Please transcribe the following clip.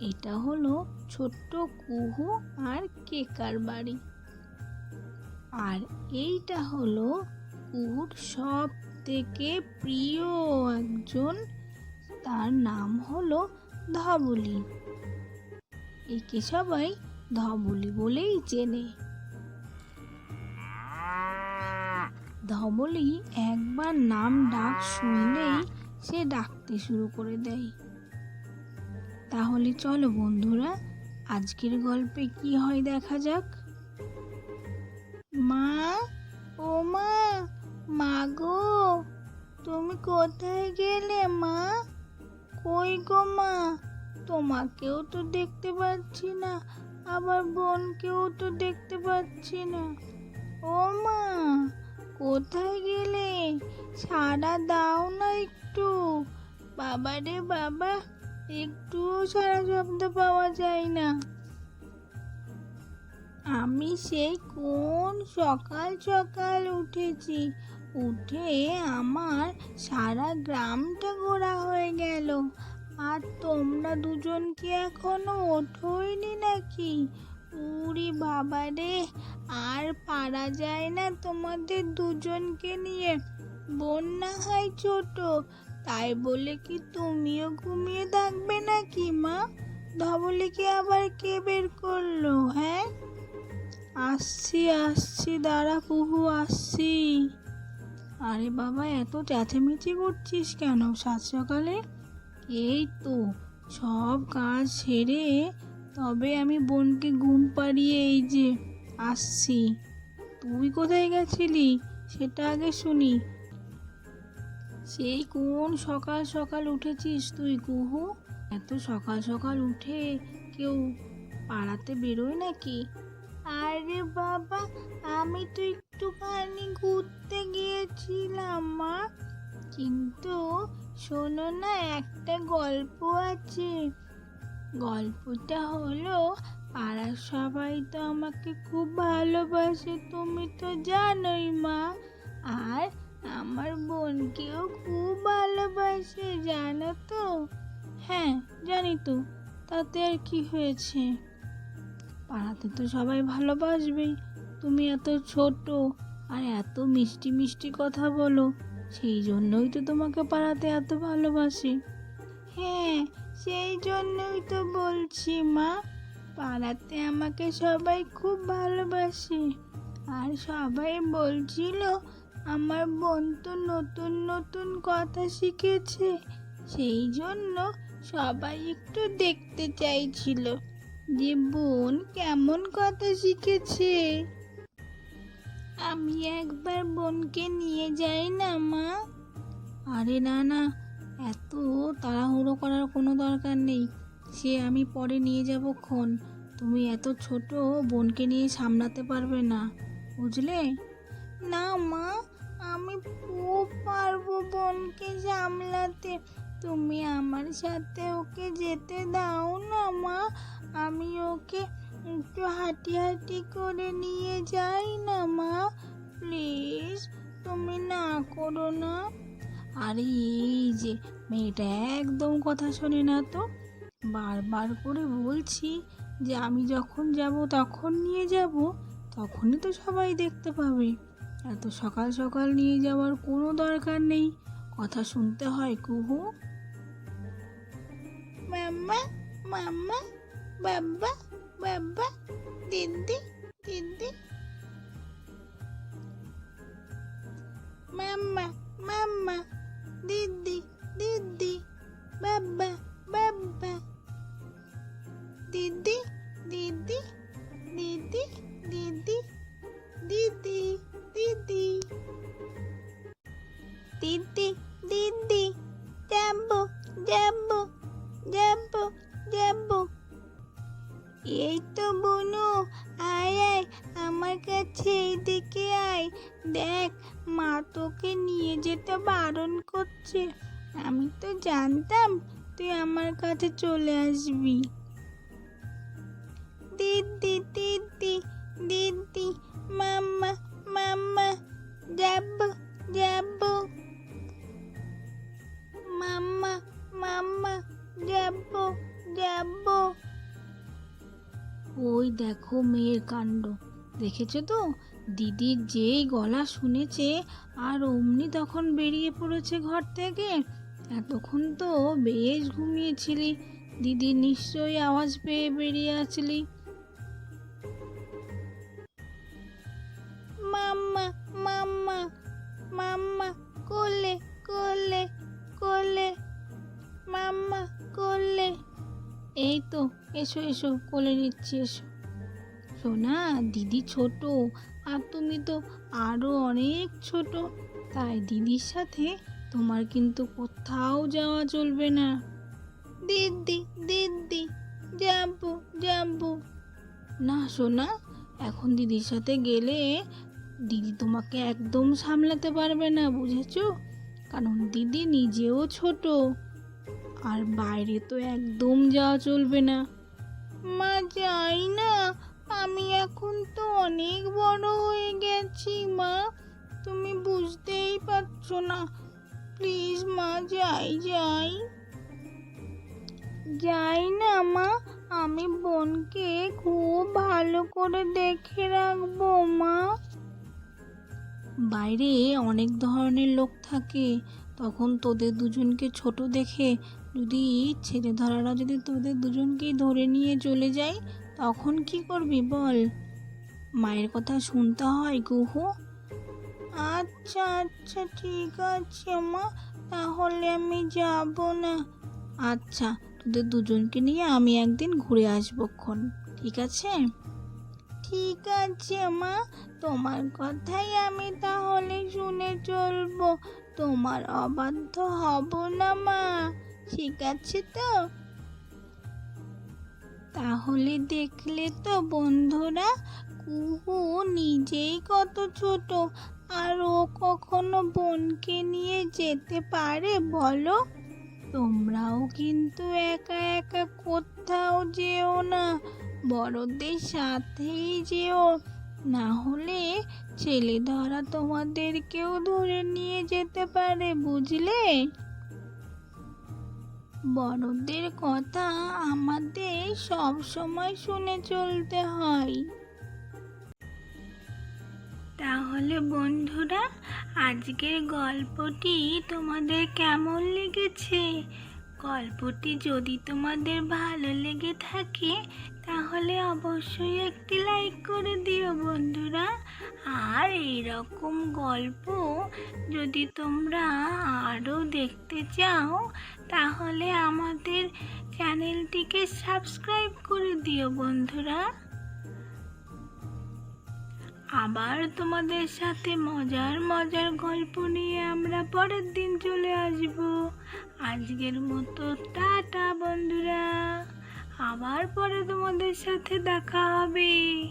এটা হলো ছোট্ট কুহু আর কেকার বাড়ি। আর এইটা হলো কুহুর সব থেকে প্রিয় একজন। তার নাম হলো ধবলি। একে সবাই ধবলি বলেই চেনে। ধবলি একবার নাম ডাক শুনলেই সে ডাকতে শুরু করে দেয়। তাহলে চলো বন্ধুরা, আজকের গল্পে কি হয় দেখা যাক। মা, ও মা মা গো, তুমি কোথায় গেলে মা? কই গো মা? তোমাকেও তো দেখতে পাচ্ছি না, আবার বোনকেও তো দেখতে পাচ্ছি না। ও মা, কোথায় গেলে? সারা দাও না একটু। বাবা রে বাবা একটুও সারা শব্দ পাওয়া যায় না। আমি সেই কোন সকাল সকাল উঠেছি, উঠে আমার সারা গ্রামটা ঘোরা হয়ে গেল। আর তোমরা দুজন কি এখনও ওঠোইনি নাকি? উরি বাবা রে, আর পারা যায় না তোমাদের দুজনকে নিয়ে। বন্যা হয় ছোট তাই বলে কি তুমিও ঘুমিয়ে থাকবে নাকি, মা? ধবলিকে আবার কে বের করল হ্যাঁ? আসছি আসছি, দাঁড়া কুহু আসছি। আরে বাবা, এত চেঁচামেচি করছিস কেন সাত সকালে? এই তো, সব কাজ সেরে তবে আমি বোনকে ঘুম পাড়িয়ে এই যে, আসছি। তুই কোথায় গেছিলি? সেটা আগে শুনি। সেই কোন সকাল সকাল উঠেছিস তুই কুহু? এত সকাল সকাল উঠে কেউ পাড়াতে বেরোয় নাকি? আরে বাবা আমি তো একটুখানি ঘুরতে গিয়েছিলাম মা। কিন্তু শোনো না একটা গল্প আছে। গল্পটা হলো পাড়ার সবাই তো আমাকে খুব ভালোবাসে তুমি তো জানোই মা। আর আমার বোনকেও খুব ভালোবাসে, জানো তো? হ্যাঁ জানি তো। তাতে আর কি হয়েছে? পাড়াতে তো সবাই ভালোবাসবেই। তুমি এত ছোট আর এত মিষ্টি মিষ্টি কথা বলো, সেই জন্যই তো তোমাকে পাড়াতে এত ভালোবাসি। হ্যাঁ সেই জন্যই তো বলছি, মা। পাড়াতে আমাকে সবাই খুব ভালোবাসে। আর সবাই বলছিল আমার বোন তো নতুন নতুন কথা শিখেছে। সেই জন্য সবাই একটু দেখতে চাইছিল যে বোন কেমন কথা শিখেছে। আমি একবার বোনকে নিয়ে যাই না, মা? আরে না না, এত তাড়াহুড়ো করার কোনো দরকার নেই। সে আমি পরে নিয়ে যাব ক্ষণ। তুমি এত ছোট, বোনকে নিয়ে সামলাতে পারবে না, বুঝলে? না, মা আমি খুব পারব বোনকে সামলাতে। তুমি আমার সাথে ওকে যেতে দাও না, মা। আমি ওকে একটু হাঁটি হাঁটি করে নিয়ে যাই না, মা। প্লিজ, তুমি না করো না। আরে এই যে, মেয়েটা একদম কথা শোনে না তো। বারবার করে বলছি যে আমি যখন যাব তখন নিয়ে যাব, তখনই তো সবাই দেখতে পাবে। এত সকাল সকাল নিয়ে যাওয়ার কোনো দরকার নেই। কথা শুনতে হয়, কুহু। মাম্মা মাম্মা, বাব্বা বাব্বা দিদি দিদি মাম্মা মাম্মা দিদি জানতাম তুই আমার কাছে চলে আসবি। দিদি দিদি দিদি, মাম্মা মাম্মা, যাব যাব। মাম্মা মাম্মা, যাব যাব। ওই দেখো মেয়ের কাণ্ড। দেখেছ তো? দিদির যেই গলা শুনেছে, আর অমনি তখন বেরিয়ে পড়েছে ঘর থেকে। এতক্ষণ তো বেশ ঘুমিয়েছিলি। দিদি নিশ্চয়ই আওয়াজ পেয়ে বেরিয়ে আসলি মাম্মা মাম্মা মাম্মা কোলে কোলে কোলে মাম্মা কোলে। এই তো এসো এসো কোলে নিচ্ছি এসো। সোনা দিদি ছোট আর তুমি তো আরও অনেক ছোট। তাই দিদির সাথে তোমার কিন্তু কোথাও যাওয়া চলবে না। দিদি দিদি যাব যাব। না সোনা এখন দিদির সাথে গেলে দিদি তোমাকে একদম সামলাতে পারবে না বুঝেছ? কারণ দিদি নিজেও ছোট আর বাইরে তো একদম যাওয়া চলবে না। মা যাই না আমি এখন তো অনেক বড় হয়ে গেছি মা। তুমি বুঝতেই পারছ না প্লিজ মা যাই যাই। যাই না মা আমি বোনকে খুব ভালো করে দেখে রাখব মা। বাইরে অনেক ধরনের লোক থাকে। তখন তোদের দুজনকে ছোট দেখে যদি ছেলে ধরারা যদি তোদের দুজনকেই ধরে নিয়ে চলে যায় তখন কি করবি বল? মায়ের কথা শুনতে হয় গুহু। আচ্ছা আচ্ছা ঠিক আছে মা, তাহলে আমি যাব না। আচ্ছা তোদের দুজনকে নিয়ে আমি একদিন ঘুরে আসব খন ঠিক আছে? ঠিক আছে মা, তোমার কথাই আমি তাহলে শুনে চলবো, তোমার অবাধ্য হব না মা, ঠিক আছে তো? তাহলে দেখলে তো বন্ধুরা, কুহু নিজেই কত ছোট আর ও কখনো বোনকে নিয়ে যেতে পারে বলো? তোমরাও কিন্তু একা একা কোথাও যেও না, বড়দের সাথেই যেও। না হলে ছেলে ধরা তোমাদেরকেও ধরে নিয়ে যেতে পারে, বুঝলে? বড়দের কথা আমাদের সব সময় শুনে চলতে হয়। তাহলে বন্ধুরা, আজকের গল্পটি তোমাদের কেমন লেগেছে? গল্পটি যদি তোমাদের ভালো লেগে থাকে, তাহলে অবশ্যই একটি লাইক করে দিও বন্ধুরা। আর এরকম গল্প যদি তোমরা আরও দেখতে চাও, তাহলে আমাদের চ্যানেলটিকে সাবস্ক্রাইব করে দিও বন্ধুরা। আবার তোমাদের সাথে মজার মজার গল্প নিয়ে আমরা পরের দিন চলে আসব। আজকের মতো টাটা, বন্ধুরা। আবার পরে তোমাদের সাথে দেখা হবে।